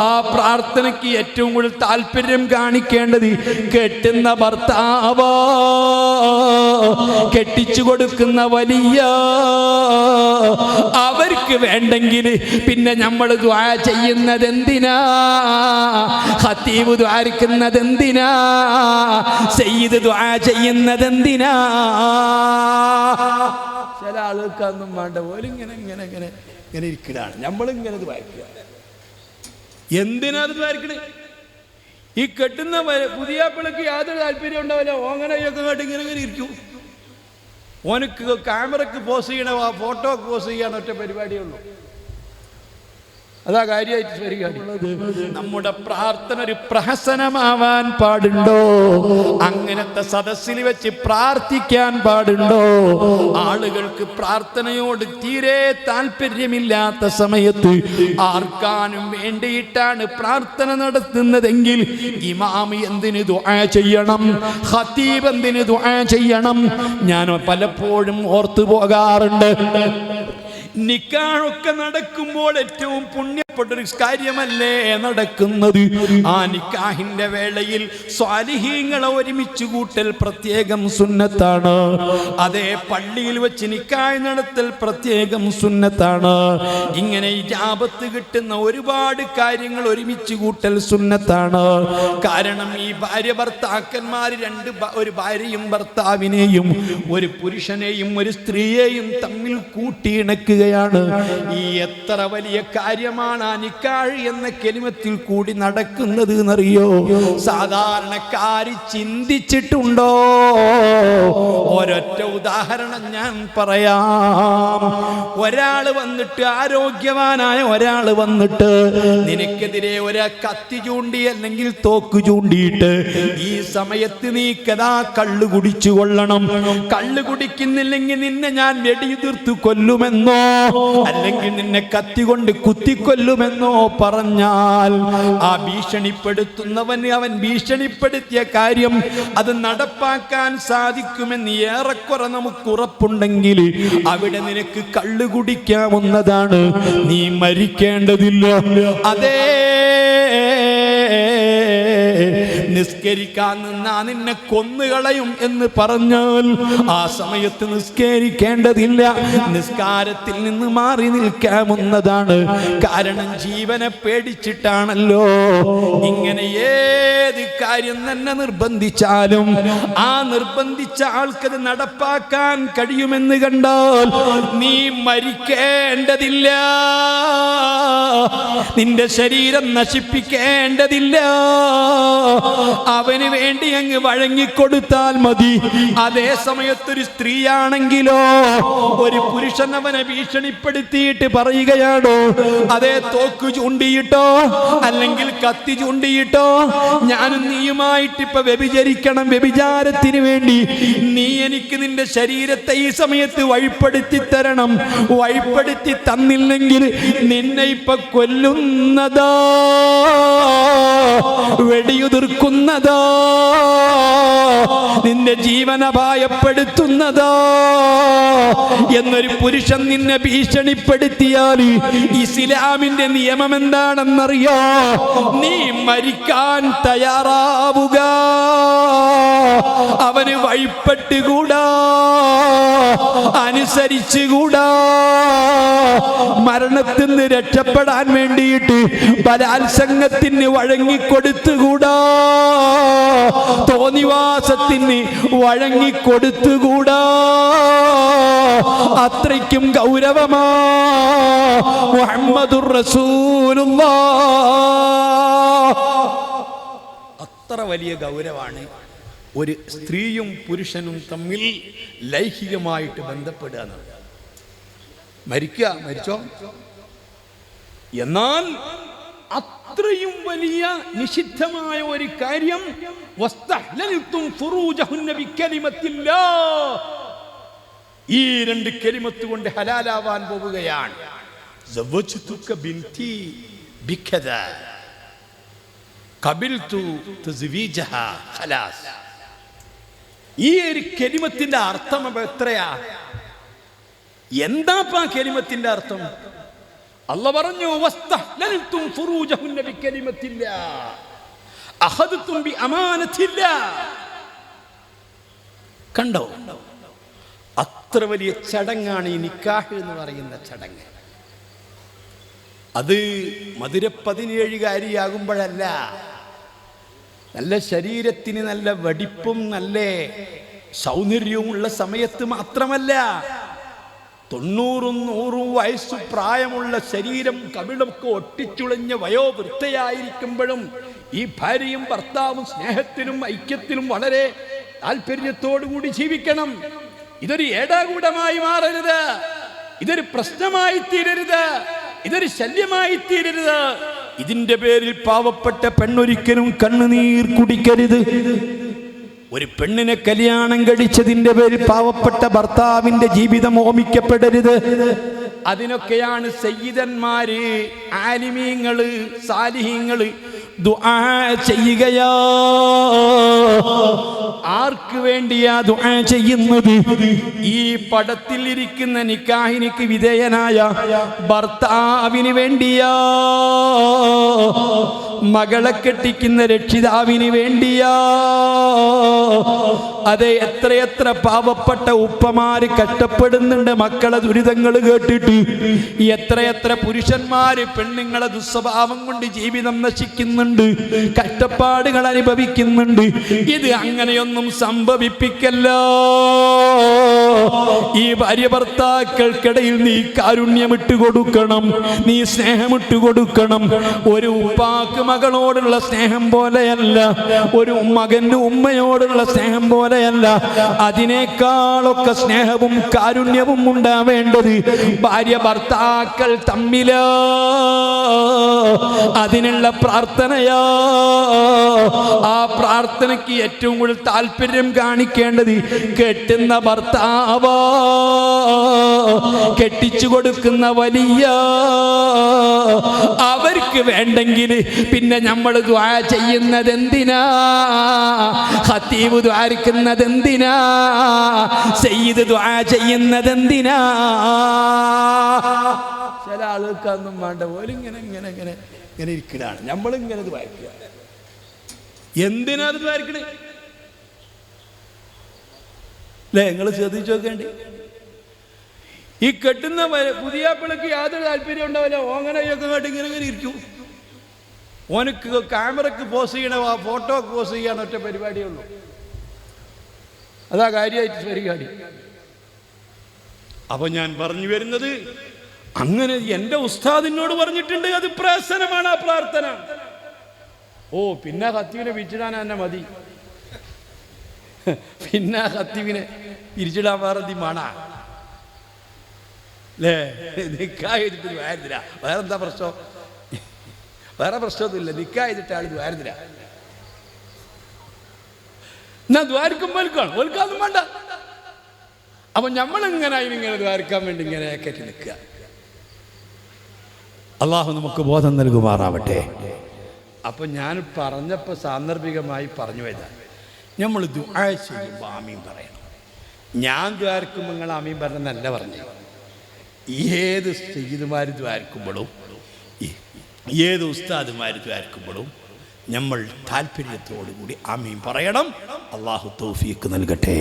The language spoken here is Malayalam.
ആ പ്രാർത്ഥനയ്ക്ക് ഏറ്റവും കൂടുതൽ താല്പര്യം കാണിക്കേണ്ടത് കെട്ടുന്ന ഭർത്താവ. കെട്ടിച്ചു കൊടുക്കുന്ന വലിയ. അവർക്ക് വേണ്ടെങ്കിൽ പിന്നെ നമ്മൾ ദ്വാ ചെയ്യുന്നത് എന്തിനാ ഹത്തീബ് ദ്വാരിക്കുന്നത് എന്തിനാ സെയ്ത് ദ്വാ ചെയ്യുന്നത് എന്തിനാ ചില ആളുകൾക്കൊന്നും വേണ്ട. പോലും ഇങ്ങനെ ഇങ്ങനെ ഇങ്ങനെ ഇരിക്കലാണ്. നമ്മളിങ്ങനെ ഇത് വായിക്കുക. എന്തിനാ അത് ഈ കെട്ടുന്ന പുതിയ പിള്ളക്ക് യാതൊരു താല്പര്യം ഉണ്ടാവില്ല. ഓങ്ങനെയൊക്കെ കേട്ട് ഇങ്ങനെ ഇങ്ങനെ ഇരിക്കും. ഓനക്ക് ക്യാമറക്ക് പോസ് ചെയ്യണ ആ ഫോട്ടോ പോസ് ചെയ്യാൻ ഒറ്റ പരിപാടിയുള്ളൂ അതാ കാര്യമായിട്ട് വരികയാണ് നമ്മുടെ പ്രാർത്ഥന ഒരു പ്രഹസനമാവാൻ പാടുണ്ടോ? അങ്ങനത്തെ സദസ്സിൽ വെച്ച് പ്രാർത്ഥിക്കാൻ പാടുണ്ടോ? ആളുകൾക്ക് പ്രാർത്ഥനയോട് തീരെ താല്പര്യമില്ലാത്ത സമയത്ത് ആർക്കാനും വേണ്ടിയിട്ടാണ് പ്രാർത്ഥന നടത്തുന്നതെങ്കിൽ ഇമാമി എന്തിന് ദുആ ചെയ്യണം? ഹത്തീബ് എന്തിന് ദുആ ചെയ്യണം? ഞാൻ പലപ്പോഴും ഓർത്തു പോകാറുണ്ട്. നിക്കാഹൊക്കെ നടക്കുമ്പോൾ ഏറ്റവും പുണ്യപ്പെട്ടൊരു കാര്യമല്ലേ നടക്കുന്നത്? ആ നിക്കാഹിന്റെ വേളയിൽ സ്വാലിഹീങ്ങളെ ഒരുമിച്ച് കൂട്ടൽ പ്രത്യേകം സുന്നത്താണ്. അതേ പള്ളിയിൽ വെച്ച് നിക്കായ് നടത്തൽ പ്രത്യേകം സുന്നത്താണ്. ഇങ്ങനെ ജാപത്ത് കിട്ടുന്ന ഒരുപാട് കാര്യങ്ങൾ ഒരുമിച്ച് കൂട്ടൽ സുന്നത്താണ്. കാരണം ഈ ഭാര്യ ഭർത്താക്കന്മാർ രണ്ട് ഒരു ഭാര്യയും ഭർത്താവിനെയും ഒരു പുരുഷനെയും ഒരു സ്ത്രീയെയും തമ്മിൽ കൂട്ടിയിണക്കുകയാണ്. ഈ എത്ര വലിയ കാര്യമാണ് ആ എന്ന കെലിമത്തിൽ കൂടി നടക്കുന്നത് എന്നറിയോ? സാധാരണക്കാര് ചിന്തിച്ചിട്ടുണ്ടോ? ഒരൊറ്റ ഉദാഹരണം ഞാൻ പറയാം. ഒരാൾ വന്നിട്ട് ആരോഗ്യവാനായ ഒരാൾ വന്നിട്ട് നിനക്കെതിരെ ഒരു കത്തി ചൂണ്ടി അല്ലെങ്കിൽ തോക്ക് ചൂണ്ടിയിട്ട് ഈ സമയത്ത് നീ കഥാ കള്ളു കുടിച്ചു കൊള്ളണം. കള്ളു കുടിക്കുന്നില്ലെങ്കിൽ നിന്നെ ഞാൻ വെടിയുതിർത്ത് കൊല്ലുമെന്നോ? അല്ലെങ്കിൽ നിന്നെ കത്തി കൊണ്ട് കുത്തിക്കൊല്ലുമെന്നോ പറഞ്ഞാൽ ആ ഭീഷണിപ്പെടുത്തുന്നവന് അവൻ ഭീഷണിപ്പെടുത്തിയ കാര്യം അത് നടപ്പാക്കാൻ സാധിക്കുമെന്ന് ഏറെക്കുറെ നമുക്ക് ഉറപ്പുണ്ടെങ്കിൽ അവിടെ നിനക്ക് കള്ളു കുടിക്കാവുന്നതാണ് നീ മരിക്കേണ്ടതില്ല. അതേ നിസ്കരിക്കാൻ നിന്നാ നിന്നെ കൊന്നുകളയും എന്ന് പറഞ്ഞാൽ ആ സമയത്ത് നിസ്കരിക്കേണ്ടതില്ല. നിസ്കാരത്തിൽ നിന്ന് മാറി നിൽക്കാമെന്നതാണ് കാരണം ജീവനെ പേടിച്ചിട്ടാണല്ലോ. ഇങ്ങനെയേ കാര്യം തന്നെ നിർബന്ധിച്ചാലും ആ നിർബന്ധിച്ച ആൾക്കത് നടപ്പാക്കാൻ കഴിയുമെന്ന് കണ്ടാൽ നീ മരിക്കേണ്ടതില്ല. നിന്റെ ശരീരം നശിപ്പിക്കേണ്ടതില്ല. അവന് വേണ്ടി അങ്ങ് വഴങ്ങിക്കൊടുത്താൽ മതി. അതേ സമയത്തൊരു സ്ത്രീയാണെങ്കിലോ ഒരു പുരുഷൻ അവനെ ഭീഷണിപ്പെടുത്തിയിട്ട് പറയുകയാണോ? അതേ തോക്ക് ചൂണ്ടിയിട്ടോ അല്ലെങ്കിൽ കത്തി ചൂണ്ടിയിട്ടോ ഞാനും നീയുമായിട്ട് ഇപ്പൊ വ്യഭിചരിക്കണം വ്യഭിചാരത്തിന് വേണ്ടി. നീ എനിക്ക് നിന്റെ ശരീരത്തെ ഈ സമയത്ത് വഴിപ്പെടുത്തി തരണം. വഴിപ്പെടുത്തി തന്നില്ലെങ്കിൽ നിന്നെ ഇപ്പൊ കൊല്ലുന്നതാ. വെടിയുതിർക്കുന്നതാ. നിന്റെ ജീവനപായപ്പെടുത്തുന്നതാ എന്നൊരു പുരുഷൻ നിന്നെ ഭീഷണിപ്പെടുത്തിയാൽ ഇസ്ലാമിന്റെ നിയമം എന്താണെന്നറിയോ? നീ മരിക്കാൻ തയ്യാറാവുക അവന് വഴിപ്പെട്ടുകൂടാ. അനുസരിച്ചുകൂടാ. മരണത്തിൽ നിന്ന് രക്ഷപ്പെടാൻ വേണ്ടിയിട്ട് ബലാത്സംഗത്തിന് വഴങ്ങിക്കൊടുത്തുകൂടാ. തോന്നിവാസത്തിന് വഴങ്ങിക്കൊടുത്തുകൂടാ. അത്രയ്ക്കും ഗൗരവമാ. മുഹമ്മദുർ റസൂലുള്ളാ. അത്ര വലിയ ഗൗരവമാണ് ഒരു സ്ത്രീയും പുരുഷനും തമ്മിൽ ലൈംഗികമായിട്ട് ബന്ധപ്പെടുക എന്നുള്ളത് മരിക്കുക മരിച്ചോ? എന്നാൽ അത്രയും വലിയ നിഷിദ്ധമായ ഒരു കാര്യം. ഈ രണ്ട് കരിമത്ത് കൊണ്ട് ഹലാലാവാൻ പോവുകയാണ്. ഈ ഒരു കെരിമത്തിന്റെ അർത്ഥം എത്രയാ? എന്താ ആ കെലിമത്തിന്റെ അർത്ഥം? അല്ല പറഞ്ഞു. കണ്ടോ? അത്ര വലിയ ചടങ്ങാണ് ഈ നിക്കാഹ് എന്ന് പറയുന്ന ചടങ്ങ്. അത് മധുര പതിനേഴുകാരിയാകുമ്പോഴല്ല നല്ല ശരീരത്തിന് നല്ല വടിപ്പും നല്ല സൗന്ദര്യവും ഉള്ള സമയത്ത് മാത്രമല്ല തൊണ്ണൂറും നൂറും വയസ്സ് പ്രായമുള്ള ശരീരം കവിളൊക്കെ ഒട്ടിച്ചുളഞ്ഞ വയോവൃത്തയായിരിക്കുമ്പോഴും ഈ ഭാര്യയും ഭർത്താവും സ്നേഹത്തിനും ഐക്യത്തിനും വളരെ താല്പര്യത്തോടുകൂടി ജീവിക്കണം. ഇതൊരു ഏടാകൂടമായി മാറരുത്. ഇതൊരു പ്രശ്നമായി തീരരുത് ഇതൊരു ശല്യമായി തീരരുത് ഇതിന്റെ പേരിൽ പാവപ്പെട്ട പെണ്ണൊരിക്കലും കണ്ണുനീർ കുടിക്കരുത്. ഒരു പെണ്ണിനെ കല്യാണം കഴിച്ചതിന്റെ പേരിൽ പാവപ്പെട്ട ഭർത്താവിന്റെ ജീവിതം ഓമിക്കപ്പെടരുത്. അതിനൊക്കെയാണ് സയ്യിദന്മാര് ആലിമീങ്ങൾ സാലിഹീങ്ങൾ ചെയ്യുകയാ. ആർക്ക് വേണ്ടിയാ ദുആ ചെയ്യുന്നത്? ഈ പടത്തിൽ ഇരിക്കുന്ന നിക്കാഹിനിക്ക് വിധേയനായ ഭർത്താവിന് വേണ്ടിയാ. മകളെ കെട്ടിക്കുന്ന രക്ഷിതാവിന് വേണ്ടിയാ. അതെ എത്രയെത്ര പാവപ്പെട്ട ഉപ്പമാര് കഷ്ടപ്പെടുന്നുണ്ട് മക്കളെ ദുരിതങ്ങൾ കേട്ടിട്ട്. എത്രയെത്ര പുരുഷന്മാര് പെണ്ണുങ്ങളെ ദുസ്വഭാവം കൊണ്ട് ജീവിതം നശിക്കുന്നുണ്ട് കഷ്ടപ്പാടുകൾ അനുഭവിക്കുന്നുണ്ട്. ഇത് അങ്ങനെയൊന്നും സംഭവിപ്പിക്കല്ല. ഈ ഭാര്യ ഭർത്താക്കൾക്കിടയിൽ നീ കാരുണ്യമിട്ട് കൊടുക്കണം. നീ സ്നേഹമിട്ട് കൊടുക്കണം. ഒരു ഉപ്പാക്ക് മകളോടുള്ള സ്നേഹം പോലെയല്ല ഒരു മകന്റെ ഉമ്മയോടുള്ള സ്നേഹം പോലെയല്ല. അതിനേക്കാളൊക്കെ സ്നേഹവും കാരുണ്യവും ഉണ്ടാവേണ്ടത് ഭാര്യ ഭർത്താക്കൾ തമ്മില. അതിനുള്ള പ്രാർത്ഥനയാ. ആ പ്രാർത്ഥനയ്ക്ക് ഏറ്റവും കൂടുതൽ താല്പര്യം കാണിക്കേണ്ടത് കെട്ടുന്ന ഭർത്താവാ കെട്ടിച്ചു കൊടുക്കുന്ന വലിയ അവർക്ക് വേണ്ടെങ്കിൽ പിന്നെ നമ്മൾ ദ്വാ ചെയ്യുന്നത് എന്തിനാ ഹത്തീവ് ദ്വാരിക്കുന്നത് എന്തിനാ സെയ്ത് ദ്വാ ചെയ്യുന്നത് എന്തിനാ ചില ആളുകൾക്കൊന്നും വേണ്ട. പോലും ഇങ്ങനെ ഇങ്ങനെ ഇങ്ങനെ ഇരിക്കലാണ്. നമ്മളിങ്ങനെ ദ്വാരിക്കുക എന്തിനാ അത് വായിക്കണേ അല്ലേ നിങ്ങൾ ശ്രദ്ധിച്ചു നോക്കേണ്ടി. ഈ കെട്ടുന്ന പുതിയ പിള്ളക്ക് യാതൊരു താല്പര്യം ഉണ്ടാവില്ല. ഓങ്ങനെയൊക്കെ കേട്ട് ഇങ്ങനെ ഇങ്ങനെ ഇരിക്കും. ഓനക്ക് ക്യാമറക്ക് പോസ് ചെയ്യണ ഫോട്ടോ പോസ് ചെയ്യാൻ ഒറ്റ പരിപാടിയേ ഉള്ളൂ. അതാ കാര്യമായിട്ട് പരിപാടി. അപ്പൊ ഞാൻ പറഞ്ഞു വരുന്നത് അങ്ങനെ എന്റെ ഉസ്താദിനോട് പറഞ്ഞിട്ടുണ്ട് അത് പ്രസനമാണ് ആ പ്രാർത്ഥന. ഓ പിന്നെ കത്തിനെ വിറ്റിടാൻ തന്നെ മതി. പിന്നെ ഹത്തീവിനെ പിരിച്ചിടാൻ വേറെ എന്തി മണ അല്ലേ നിക്കായിട്ട് വാരുന്നില്ല വേറെ എന്താ പ്രശ്നം? വേറെ പ്രശ്നമൊന്നുമില്ല. ആൾ ദ്വാരുന്നില്ല എന്നാ വലുക്കാണ് ഓൽക്കാന്നും വേണ്ട. അപ്പൊ നമ്മളിങ്ങനെ അതിനിങ്ങനെ ദ്വാരിക്കാൻ വേണ്ടി ഇങ്ങനെ കയറ്റി നിൽക്കുക. അള്ളാഹു നമുക്ക് ബോധം നൽകുമാറാവട്ടെ. അപ്പൊ ഞാൻ പറഞ്ഞപ്പോൾ സാന്ദർഭികമായി പറഞ്ഞു പോയതാ. നമ്മൾ ദുആ ചെയ്യുമ്പോൾ ആമീൻ പറയണം. ഞാൻ ദ്വാരക്കുമ്പോൾ നിങ്ങൾ ആമീൻ പറഞ്ഞെന്നല്ല പറഞ്ഞു. ഏത് സ്ഥിതിമാർ ദ്വാരക്കുമ്പോഴും ഏത് ഉസ്താദുമാർ ദ്വാരക്കുമ്പോഴും നമ്മൾ താല്പര്യത്തോടു കൂടി ആമീൻ പറയണം. അള്ളാഹു തൗഫീക്ക് നൽകട്ടെ.